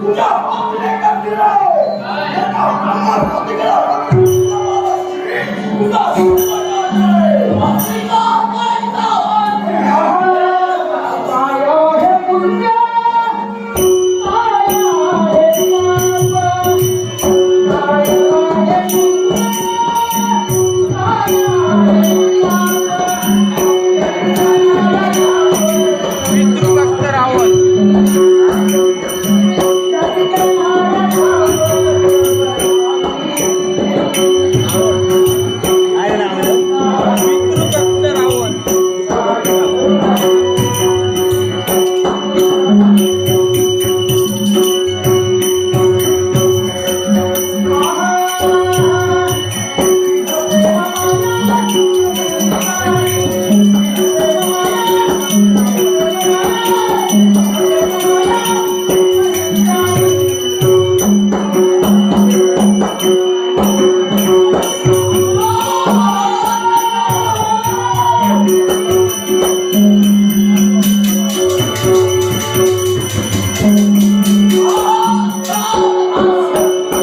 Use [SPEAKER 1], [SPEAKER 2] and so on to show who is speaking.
[SPEAKER 1] तुझ्या आपले तुझा